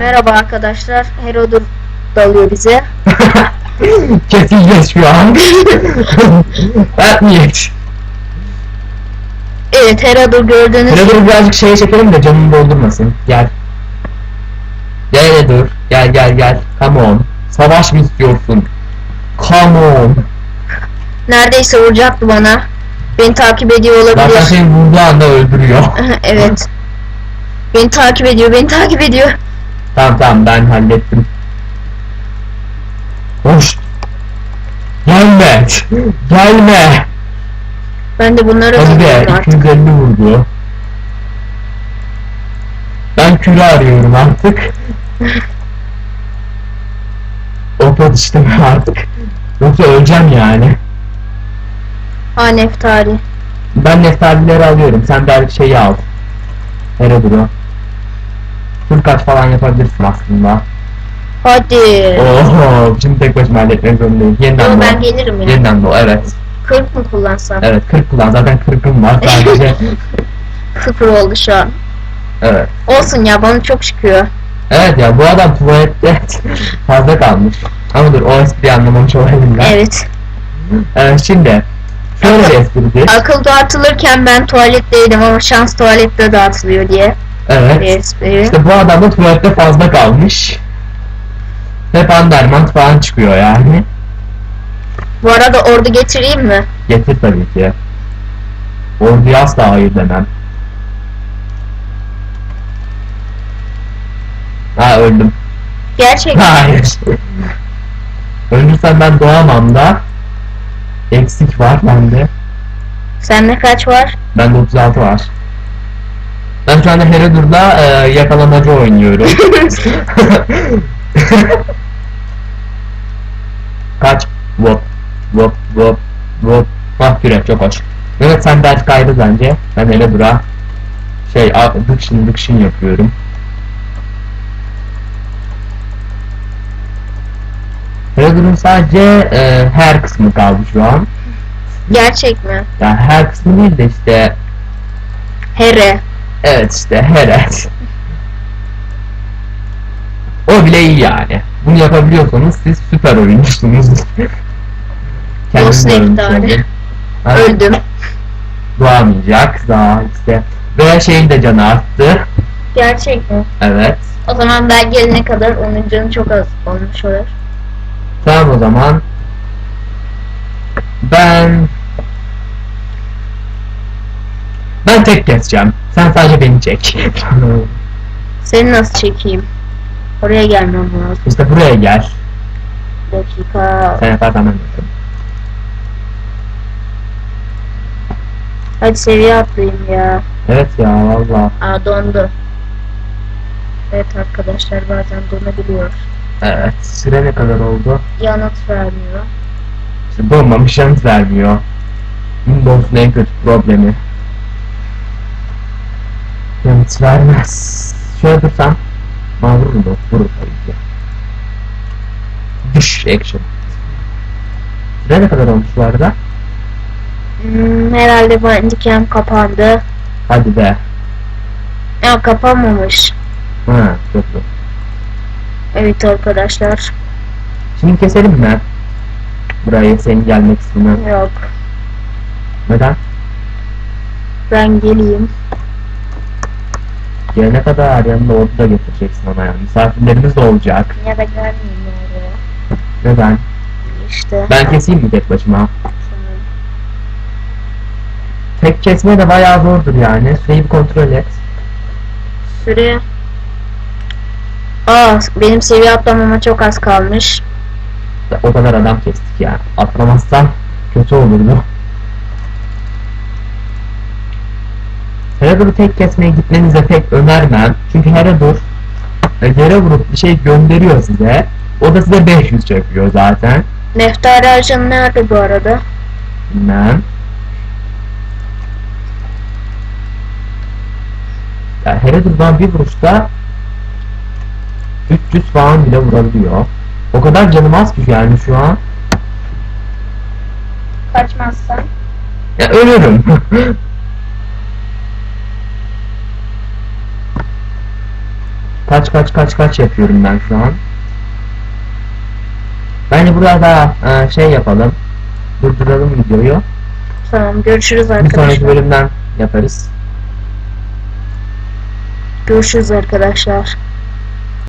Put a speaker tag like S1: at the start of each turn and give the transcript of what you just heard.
S1: Merhaba arkadaşlar. Herodur dalıyor bize.
S2: Kesileceğiz şu an. evet niyet.
S1: Evet Herodur gördüğünüz
S2: Şöyle dur birazcık şeye çekelim de canını doldurmasın. Gel. Gel hele dur. Gel gel gel. Come on. Savaş mı istiyorsun? Come on.
S1: neredeyse vuracaktı bana. Beni takip ediyor
S2: Zaten
S1: olabilir.
S2: seni vurduğu anda öldürüyor.
S1: evet. Beni takip ediyor, beni takip ediyor.
S2: Tamam tamam ben hallettim. Hoş. Gelme. Gelme.
S1: Ben de bunları
S2: Hadi be
S1: tanıyorum artık.
S2: 250 vurdu. Ben küre arıyorum artık. Oto diştim artık. Yoksa öleceğim yani.
S1: Ha neftari.
S2: Ben neftalileri alıyorum. Sen de şeyi al. Heroduro. Full kaç falan yapabilirsin aslında.
S1: Hadi.
S2: Oho, şimdi tek başıma halletmek zorundayım. Yeniden
S1: Yo, ben gelirim ya.
S2: Yeniden doğ, evet.
S1: 40 mı kullansam?
S2: Evet, 40 kullan. Zaten 40'ım var sadece.
S1: Sıfır oldu şu an.
S2: evet.
S1: Olsun ya bana çok çıkıyor.
S2: Evet ya bu adam tuvalette fazla kalmış. Ama dur o espriyi anlamamış olabilirim ben.
S1: Evet.
S2: Evet şimdi şöyle bir espridir.
S1: Akıl dağıtılırken ben tuvaletteydim ama şans tuvalette dağıtılıyor diye.
S2: Evet.
S1: espri.
S2: İşte bu adam da tuvalette fazla kalmış. Hep Anderman falan çıkıyor yani.
S1: Bu arada ordu getireyim mi?
S2: Getir tabii ki. Orduya asla hayır demem. Ha öldüm.
S1: Gerçekten.
S2: Hayır. Ölürsem ben doğamam da. Eksik var bende.
S1: Sende kaç var?
S2: Bende 36 var. Ben şu anda Herodur'da e, yakalamacı oynuyorum. Kaç? Vop, vop, vop, vop. Ah kürek çok hoş. Evet sen ders kaydı bence. Ben Herodur'a şey, a- dıkşın dıkşın yapıyorum. Herodur'un sadece e, her kısmı kaldı şu an.
S1: Gerçek mi?
S2: Yani her kısmı değil de işte
S1: Here.
S2: Evet işte Heret. O bile iyi yani. Bunu yapabiliyorsanız siz süper oyuncusunuz. Oldum. Ha,
S1: Öldüm.
S2: Doğamayacak daha işte. Ve şeyin de canı arttı.
S1: Gerçek mi?
S2: Evet.
S1: O zaman ben gelene kadar onun canı çok az olmuş olur.
S2: Tamam o zaman. Ben... Ben tek keseceğim. Sen sadece beni çek.
S1: Seni nasıl çekeyim? Oraya gelmem lazım.
S2: işte buraya gel.
S1: Bir dakika.
S2: Sen yaparsan ben yaparım.
S1: Hadi seviye atlayayım ya.
S2: Evet ya valla.
S1: Aa dondu. Evet arkadaşlar bazen donabiliyor.
S2: Evet. Süre ne kadar oldu?
S1: Yanıt vermiyor.
S2: İşte donmamış yanıt vermiyor. Windows'un en kötü problemi. Yanıt vermez. Şöyle dursam. Vurur mu? Vurur tabii ki. Düş action. Süre ne kadar olmuş bu arada?
S1: Hmm, herhalde bandicam kapandı.
S2: Hadi be.
S1: Ya kapanmamış.
S2: Ha çok iyi.
S1: Evet arkadaşlar.
S2: Şimdi keselim mi? Buraya senin gelmek istemem.
S1: Yok.
S2: Neden?
S1: Ben geleyim.
S2: Gelene kadar yanında ordu da getireceksin ona yani. Misafirlerimiz de olacak.
S1: Ya da gelmeyeyim oraya.
S2: Neden?
S1: İşte.
S2: Ben keseyim mi tek başıma?
S1: Tamam.
S2: Tek kesme de bayağı zordur yani. Süreyi bir kontrol et.
S1: Süre. Aa benim seviye atlamama çok az kalmış.
S2: O kadar adam kestik ya. Atlamazsan kötü olurdu. Herodur'u tek kesmeye gitmenize pek önermem. Çünkü Herodur e, yere vurup bir şey gönderiyor size. O da size 500 çekiyor zaten.
S1: Neftari ajanı nerede bu arada?
S2: Bilmem. Ya Herodur'dan bir vuruşta 300 falan bile vurabiliyor. O kadar canım az ki yani şu an.
S1: Kaçmazsan.
S2: Ya ölürüm. Kaç kaç kaç kaç yapıyorum ben şu an. Bence burada e, şey yapalım. Durduralım videoyu.
S1: Tamam görüşürüz
S2: Bir sonraki
S1: arkadaşlar.
S2: bölümden yaparız.
S1: Görüşürüz arkadaşlar.